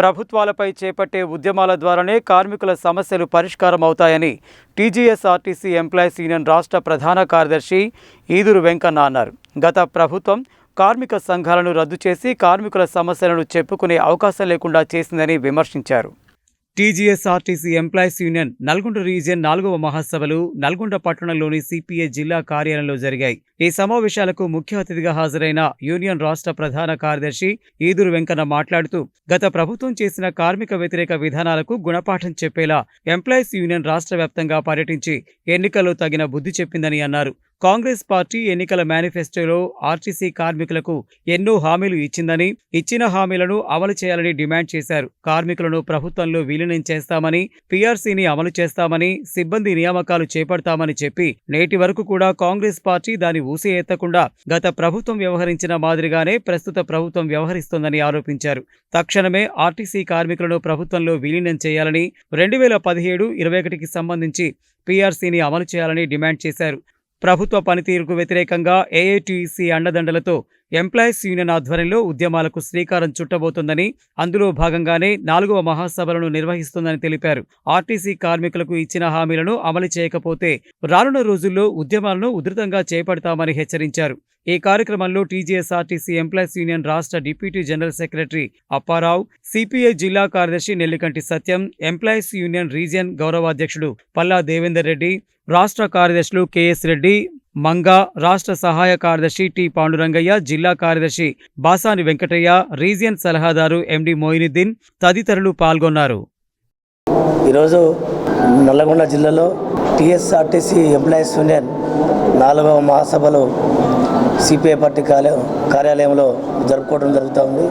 ప్రభుత్వాలపై చేపట్టే ఉద్యమాల ద్వారానే కార్మికుల సమస్యలు పరిష్కారం అవుతాయని టీజీఎస్ఆర్టీసీ ఎంప్లాయీస్ యూనియన్ రాష్ట్ర ప్రధాన కార్యదర్శి ఈదురు వెంకన్న అన్నారు. గత ప్రభుత్వం కార్మిక సంఘాలను రద్దు చేసి కార్మికుల సమస్యలను చెప్పుకునే అవకాశం లేకుండా చేసిందని విమర్శించారు. TGSRTC employees union Nalgonda region నాలుగవ మహాసభలు నల్గొండ పట్టణంలోని సిపిఐ జిల్లా కార్యాలయంలో జరిగాయి. ఈ సమావేశాలకు ముఖ్య అతిథిగా హాజరైన యూనియన్ రాష్ట్ర ప్రధాన కార్యదర్శి ఈదురు వెంకన్న మాట్లాడుతూ గత ప్రభుత్వం చేసిన కార్మిక వ్యతిరేక విధానాలకు గుణపాఠం చెప్పేలా ఎంప్లాయీస్ యూనియన్ రాష్ట్ర వ్యాప్తంగా పర్యటించి ఎన్నికల్లో తగిన బుద్ధి చెప్పిందని అన్నారు. కాంగ్రెస్ పార్టీ ఎన్నికల మేనిఫెస్టోలో ఆర్టీసీ కార్మికులకు ఎన్నో హామీలు ఇచ్చిందని ఇచ్చిన హామీలను అమలు చేయాలని డిమాండ్ చేశారు. కార్మికులను ప్రభుత్వంలో విలీనం చేస్తామని పీఆర్సీని అమలు చేస్తామని సిబ్బంది నియామకాలు చేపడతామని చెప్పి నేటి వరకు కూడా కాంగ్రెస్ పార్టీ దాని ఊసి ఎత్తకుండా గత ప్రభుత్వం వ్యవహరించిన మాదిరిగానే ప్రస్తుత ప్రభుత్వం వ్యవహరిస్తోందని ఆరోపించారు. తక్షణమే ఆర్టీసీ కార్మికులను ప్రభుత్వంలో విలీనం చేయాలని రెండు వేల పదిహేడు ఇరవై ఒకటికి సంబంధించి పీఆర్సీని అమలు చేయాలని డిమాండ్ చేశారు. ప్రభుత్వ పనితీరుకు వ్యతిరేకంగా ఏఐటీసీ అండదండలతో ఎంప్లాయీస్ యూనియన్ ఆధ్వర్యంలో ఉద్యమాలకు శ్రీకారం చుట్టబోతోందని అందులో భాగంగానే నాలుగవ మహాసభలను నిర్వహిస్తోందని తెలిపారు. ఆర్టీసీ కార్మికులకు ఇచ్చిన హామీలను అమలు చేయకపోతే రానున్న రోజుల్లో ఉద్యమాలను ఉధృతంగా చేపడతామని హెచ్చరించారు. ఈ కార్యక్రమంలో టీజీఎస్ఆర్టీసీ ఎంప్లాయీస్ యూనియన్ రాష్ట్ర deputy general secretary Apparao CPI జిల్లా కార్యదర్శి Nellikanti Satyam employees union region గౌరవాధ్యక్షుడు Palla Devender Reddy రాష్ట్ర కార్యదర్శులు కెఎస్ రెడ్డి మంగా రాష్ట్ర సహాయ కార్యదర్శి టి పాండురంగయ్య జిల్లా కార్యదర్శి బాసాని వెంకటయ్య రీజియన్ సలహాదారు ఎండి మోయినుద్దీన్ తదితరులు పాల్గొన్నారు. ఈరోజు నల్లగొండ జిల్లాలో టీఎస్ఆర్టీసీ ఎంప్లాయీస్ యూనియన్ నాలుగవ మహాసభలు సిపిఐ పార్టీ కార్య కార్యాలయంలో జరుపుకోవడం జరుగుతూ ఉంది.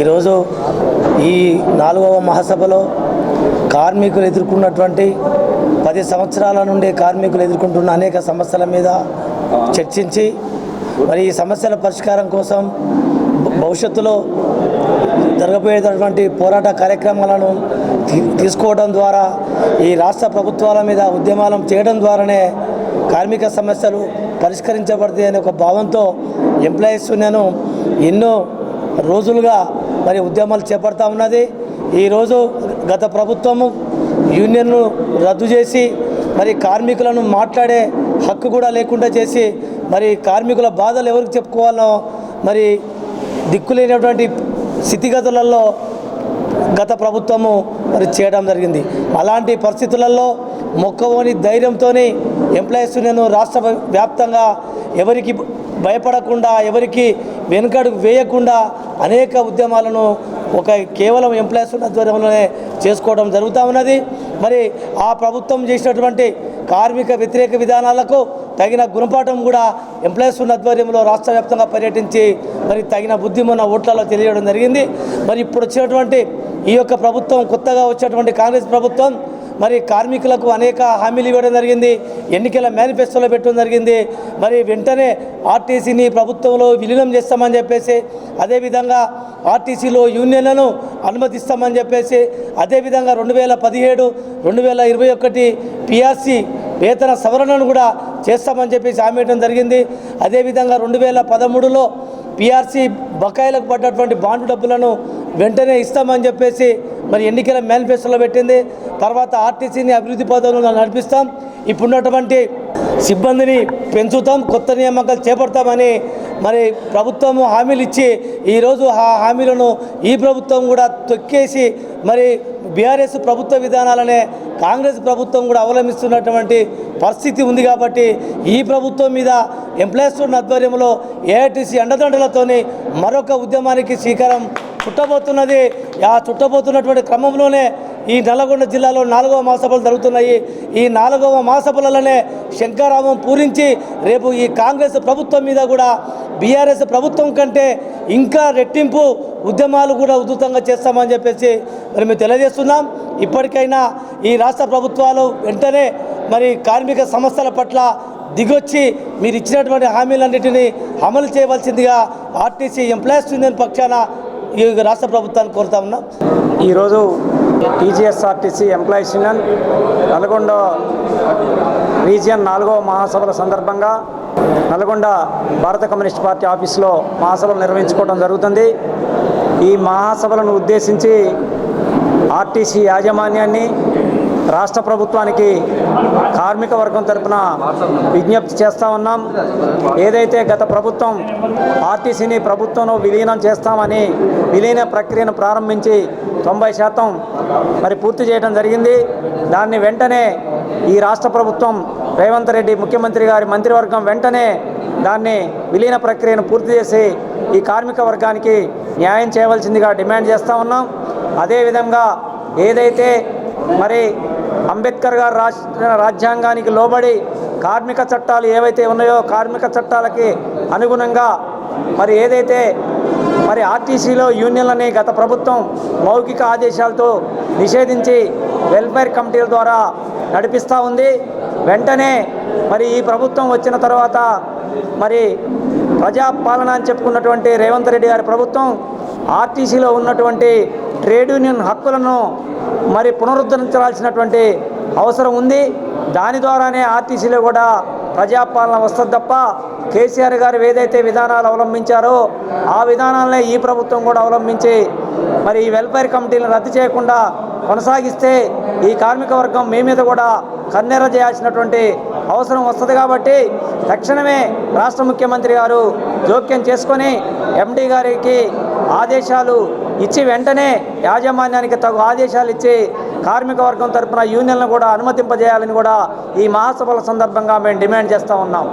ఈరోజు ఈ నాలుగవ మహాసభలో కార్మికులు ఎదుర్కొన్నటువంటి పది సంవత్సరాల నుండి కార్మికులు ఎదుర్కొంటున్న అనేక సమస్యల మీద చర్చించి మరి ఈ సమస్యల పరిష్కారం కోసం భవిష్యత్తులో జరగబోయేటటువంటి పోరాట కార్యక్రమాలను తీ- తీసుకోవడం ద్వారా ఈ రాష్ట్ర ప్రభుత్వాల మీద ఉద్యమాలను చేయడం ద్వారానే కార్మిక సమస్యలు పరిష్కరించబడతాయి అనే ఒక భావంతో ఎంప్లాయీస్ నేను ఎన్నో రోజులుగా మరి ఉద్యమాలు చేపడతా ఉన్నది. ఈరోజు గత ప్రభుత్వము యూనియన్ను రద్దు చేసి మరి కార్మికులను మాట్లాడే హక్కు కూడా లేకుండా చేసి మరి కార్మికుల బాధలు ఎవరికి చెప్పుకోవాలో మరి దిక్కులేనటువంటి స్థితిగతులలో గత ప్రభుత్వము మరి చేయడం జరిగింది. అలాంటి పరిస్థితులలో మొక్కవోని ధైర్యంతో ఎంప్లాయీస్ నేను రాష్ట్ర వ్యాప్తంగా ఎవరికి భయపడకుండా ఎవరికి వెనుకడుగు వేయకుండా అనేక ఉద్యమాలను ఒక కేవలం ఎంప్లాయీస్ ఆధ్వర్యంలోనే చేసుకోవడం జరుగుతూ ఉన్నది. మరి ఆ ప్రభుత్వం చేసినటువంటి కార్మిక వ్యతిరేక విధానాలకు తగిన గుణపాఠం కూడా ఎంప్లాయీస్ ఉన్న ఆధ్వర్యంలో రాష్ట్ర వ్యాప్తంగా పర్యటించి మరి తగిన బుద్ధి మొన్న ఓట్లలో తెలియడం జరిగింది. మరి ఇప్పుడు వచ్చినటువంటి ఈ యొక్క ప్రభుత్వం కొత్తగా వచ్చేటువంటి కాంగ్రెస్ ప్రభుత్వం మరి కార్మికులకు అనేక హామీలు ఇవ్వడం జరిగింది. ఎన్నికల మేనిఫెస్టోలో పెట్టడం జరిగింది. మరి వెంటనే ఆర్టీసీని ప్రభుత్వంలో విలీనం చేస్తామని చెప్పేసి అదేవిధంగా ఆర్టీసీలో యూనియన్లను అనుమతిస్తామని చెప్పేసి అదేవిధంగా రెండు వేల పదిహేడు రెండు వేల ఇరవై ఒకటి పిఆర్సీ వేతన సవరణను కూడా చేస్తామని చెప్పేసి హామీ ఇవ్వడం జరిగింది. అదేవిధంగా రెండు వేల పదమూడులో పిఆర్సీ బకాయిలకు పడ్డటువంటి బాండ్ డబ్బులను వెంటనే ఇస్తామని చెప్పేసి మరి ఎన్నికల మేనిఫెస్టోలో పెట్టింది. తర్వాత ఆర్టీసీని అభివృద్ధి పదంలో నడిపిస్తాం. ఇప్పుడున్నటువంటి సిబ్బందిని పెంచుతాం. కొత్త నియామకాలు చేపడతామని మరి ప్రభుత్వము హామీలు ఇచ్చి ఈరోజు ఆ హామీలను ఈ ప్రభుత్వం కూడా తొక్కేసి మరి బీఆర్ఎస్ ప్రభుత్వ విధానాలనే కాంగ్రెస్ ప్రభుత్వం కూడా అవలంబిస్తున్నటువంటి పరిస్థితి ఉంది కాబట్టి ఈ ప్రభుత్వం మీద ఎంప్లాయీస్ ఆధ్వర్యంలో ఏఐటీసీ అండదండలతోని మరొక ఉద్యమానికి శ్రీకారం చుట్టబోతున్నది. ఆ చుట్టబోతున్నటువంటి క్రమంలోనే ఈ నల్గొండ జిల్లాలో నాలుగవ మహాసభలు జరుగుతున్నాయి. ఈ నాలుగవ మహాసభలలోనే శంకారామం పూరించి రేపు ఈ కాంగ్రెస్ ప్రభుత్వం మీద కూడా బీఆర్ఎస్ ప్రభుత్వం కంటే ఇంకా రెట్టింపు ఉద్యమాలు కూడా ఉధృతంగా చేస్తామని చెప్పేసి మరి మేము తెలియజేస్తున్నాం. ఇప్పటికైనా ఈ రాష్ట్ర ప్రభుత్వాలు వెంటనే మరి కార్మిక సంస్థల పట్ల దిగొచ్చి మీరు ఇచ్చినటువంటి హామీలన్నింటినీ అమలు చేయవలసిందిగా ఆర్టీసీ ఎంప్లాయీస్ యూనియన్ పక్షాన ఈ రాష్ట్ర ప్రభుత్వాన్ని కోరుతా ఉన్నాం. ఈరోజు TGSRTC employees union Nalgonda region నాలుగవ మహాసభల సందర్భంగా నల్గొండ భారత కమ్యూనిస్ట్ పార్టీ ఆఫీసులో మహాసభలు నిర్వహించుకోవడం జరుగుతుంది. ఈ మహాసభలను ఉద్దేశించి ఆర్టీసీ యాజమాన్యాన్ని రాష్ట్ర ప్రభుత్వానికి కార్మిక వర్గం తరఫున విజ్ఞప్తి చేస్తా ఉన్నాం. ఏదైతే గత ప్రభుత్వం ఆర్టీసీని ప్రభుత్వంలో విలీనం చేస్తామని విలీన ప్రక్రియను ప్రారంభించి తొంభై శాతం మరి పూర్తి చేయడం జరిగింది. దాన్ని వెంటనే ఈ రాష్ట్ర ప్రభుత్వం రేవంత్ రెడ్డి ముఖ్యమంత్రి గారి మంత్రివర్గం వెంటనే దాన్ని విలీన ప్రక్రియను పూర్తి చేసి ఈ కార్మిక వర్గానికి న్యాయం చేయవలసిందిగా డిమాండ్ చేస్తూ ఉన్నాం. అదేవిధంగా ఏదైతే మరి అంబేద్కర్ గారు రాష్ట్ర రాజ్యాంగానికి లోబడి కార్మిక చట్టాలు ఏవైతే ఉన్నాయో కార్మిక చట్టాలకి అనుగుణంగా మరి ఏదైతే మరి ఆర్టీసీలో యూనియన్లని గత ప్రభుత్వం మౌఖిక ఆదేశాలతో నిషేధించి వెల్ఫేర్ కమిటీల ద్వారా నడిపిస్తూ ఉంది. వెంటనే మరి ఈ ప్రభుత్వం వచ్చిన తర్వాత మరి ప్రజాపాలన అని చెప్పుకున్నటువంటి రేవంత్ రెడ్డి గారి ప్రభుత్వం ఆర్టీసీలో ఉన్నటువంటి ట్రేడ్ యూనియన్ హక్కులను మరి పునరుద్ధరించాల్సినటువంటి అవసరం ఉంది. దాని ద్వారానే ఆర్టీసీలో కూడా ప్రజాపాలన వస్తుంది తప్ప కేసీఆర్ గారు ఏదైతే విధానాలు అవలంబించారో ఆ విధానాలనే ఈ ప్రభుత్వం కూడా అవలంబించి మరి ఈ వెల్ఫేర్ కమిటీలను రద్దు చేయకుండా కొనసాగిస్తే ఈ కార్మిక వర్గం మీ మీద కూడా కన్నెర చేయాల్సినటువంటి అవసరం వస్తుంది కాబట్టి తక్షణమే రాష్ట్ర ముఖ్యమంత్రి గారు జోక్యం చేసుకొని ఎండి గారికి ఆదేశాలు ఇచ్చి వెంటనే యాజమాన్యానికి తగు ఆదేశాలు ఇచ్చి కార్మిక వర్గం తరపున యూనియన్లను కూడా అనుమతింపజేయాలని కూడా ఈ మహాసభల సందర్భంగా మేము డిమాండ్ చేస్తూ ఉన్నాం.